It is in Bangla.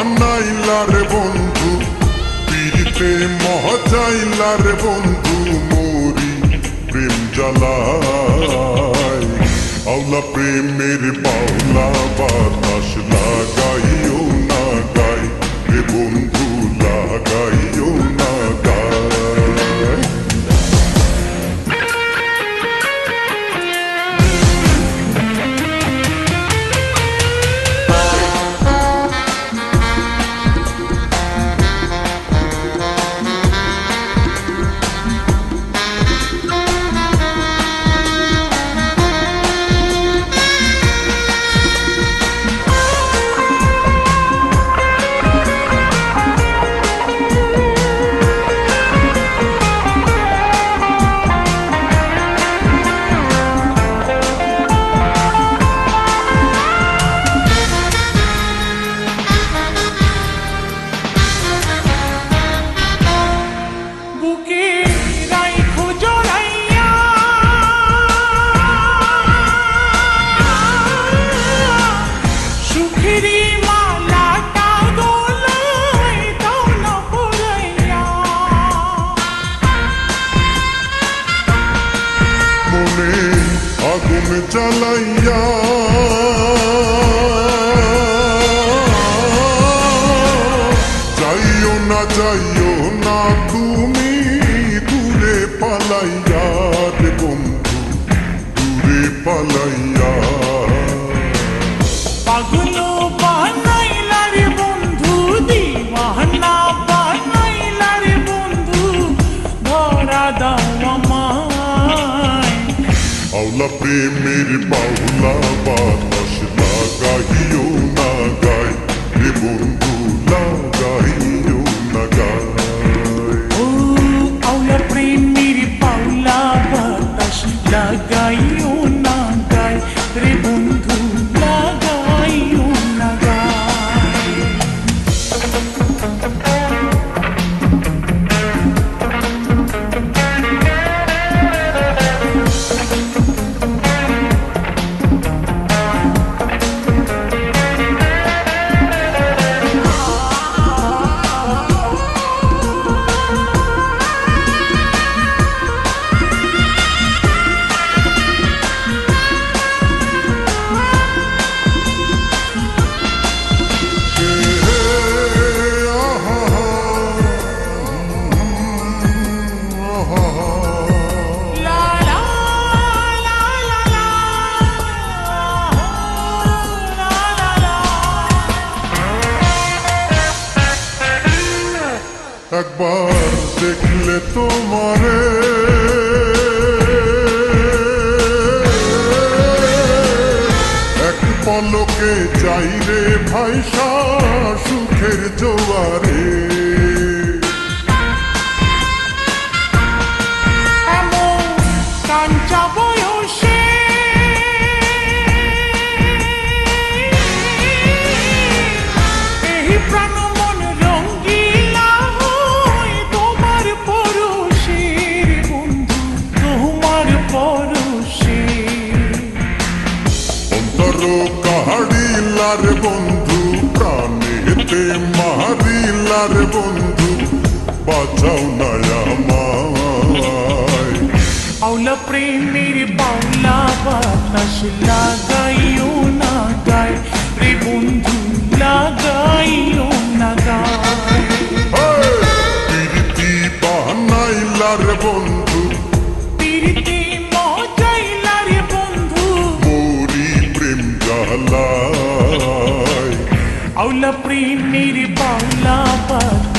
বাহানাইলার বন্ধু পিরিতে রে বন্ধু, মোরি প্রেম জ্বালাই। আওলা প্রেমের পাওলা বাতাস লাগাইও না গাই, রে বন্ধু, লাগাইও না গাই। আগুন যাইও না যাইও না তুমি দূরে পালাইয়া রে বন্ধু দূরে পালাইয়া প্রেমের বাউলা বাতাস লাগাইও না গাই। রে বন্ধু, লাগাইও না গাই। ও আউলা প্রেমের পাউলা বাতাস লাগাইও না একবার দেখলে তোমারে। এক পলকে চাইরে ভাইসা সুখের জোয়ারে। কাহাড়িলার বন্ধু প্রাণেতে মারিলার বন্ধু। বাঁচাও না আমায় আউলা প্রেমের বাংলা বাতাস লাগাইও। বাংলা প্রেমের বাংলা পাখি